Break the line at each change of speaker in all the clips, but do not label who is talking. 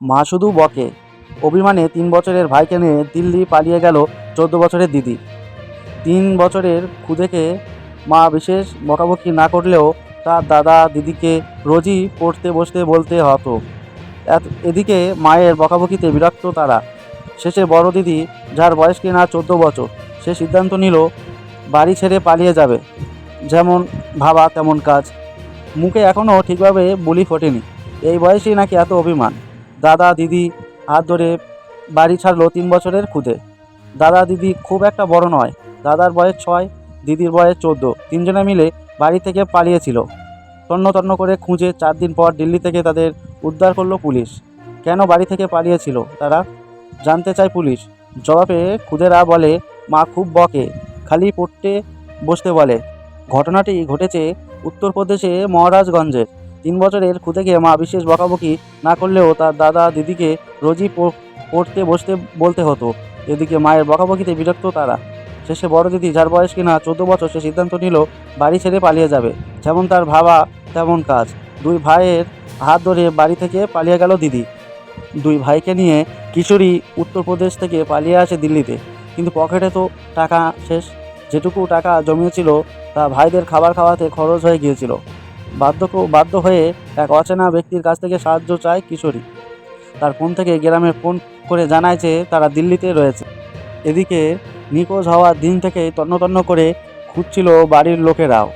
মা শুধু বকে। অভিমানে তিন বছরের ভাইকে নিয়ে দিল্লি পালিয়ে গেল চোদ্দ বছরের দিদি। তিন বছরের খুদেকে মা বিশেষ বকাবকি না করলেও তার দাদা দিদিকে রোজই পড়তে, বসতে, বলতে হতো। এদিকে মায়ের বকাবকিতে বিরক্ত তারা। শেষে বড় দিদি, যার বয়স কিনা চোদ্দ বছর, সে সিদ্ধান্ত নিল, বাড়ি ছেড়ে পালিয়ে যাবে। যেমন ভাবা, তেমন কাজ। মুখে এখনও ঠিকভাবে বুলি ফোটেনি। এই বয়সেই নাকি এত অভিমান। দাদা দিদি হাত ধরে বাড়ি ছাড়লো তিন বছরের খুদে। দাদা দিদি খুব একটা বড় নয়, দাদার বয়স ছয়, দিদির বয়স চোদ্দ। তিনজনে মিলে বাড়ি থেকে পালিয়েছিল। তন্ন তন্ন করে খুঁজে চার দিন পর দিল্লি থেকে তাদের উদ্ধার করল পুলিশ। কেন বাড়ি থেকে পালিয়েছিল তারা? জানতে চায় পুলিশ। জবাবে খুদেরা বলে, মা খুব বকে, খালি পড়তে বসতে বলে। ঘটনাটি ঘটেছে উত্তরপ্রদেশে মহারাজগঞ্জের তিন বছরের খুদেকে মা বিশেষ বকাবকি না করলেও তার দাদা দিদিকে রোজই পড়তে বসতে বলতে হতো। এদিকে মায়ের বকাবকিতে বিরক্ত তারা। শেষে বড় দিদি যার বয়স কিনা চোদ্দ বছর, সে সিদ্ধান্ত নিল বাড়ি ছেড়ে পালিয়ে যাবে। যেমন তার ভাবা, তেমন কাজ। দুই ভাইয়ের হাত ধরে বাড়ি থেকে পালিয়ে গেল দিদি। দুই ভাইকে নিয়ে কিশোরী উত্তরপ্রদেশ থেকে পালিয়ে আসে দিল্লিতে। কিন্তু পকেটে তো টাকা শেষ। যেটুকু টাকা জমিয়েছিল তা ভাইদের খাবার খাওয়াতে খরচ হয়ে গিয়েছিল। বাধ্য বাধ্য হয়ে এক অচেনা ব্যক্তির কাছ থেকে সাহায্য চায় কিশোরী। তার ফোন থেকে গ্রামে ফোন করে জানায় যে তারা দিল্লিতে রয়েছে। এদিকে নিখোঁজ হওয়ার দিন থেকেই তন্ন তন্ন করে খুঁজছিল বাড়ির লোকেরাও।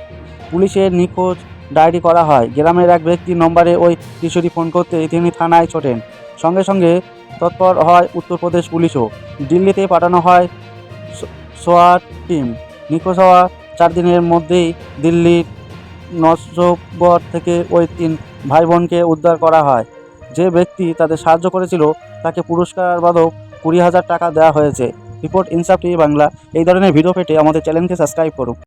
পুলিশের নিখোঁজ ডায়েরি করা হয়। গ্রামের এক ব্যক্তির নম্বরে ওই কিশোরী ফোন করতে তিনি থানায় ছোটেন। সঙ্গে সঙ্গে তৎপর হয় উত্তরপ্রদেশ পুলিশও। দিল্লিতে পাঠানো হয় সোয়ার টিম। নিখোঁজ হওয়া চার দিনের মধ্যেই দিল্লির নজবর থেকে ওই তিন ভাই বোনকে উদ্ধার করা হয়। যে ব্যক্তি তাদের সাহায্য করেছিল, তাকে পুরস্কার বাদক কুড়ি হাজার টাকা দেওয়া হয়েছে। রিপোর্ট ইনসাফ টিভি বাংলা। এই ধরনের ভিডিও পেতে আমাদের চ্যানেলকে সাবস্ক্রাইব করুন।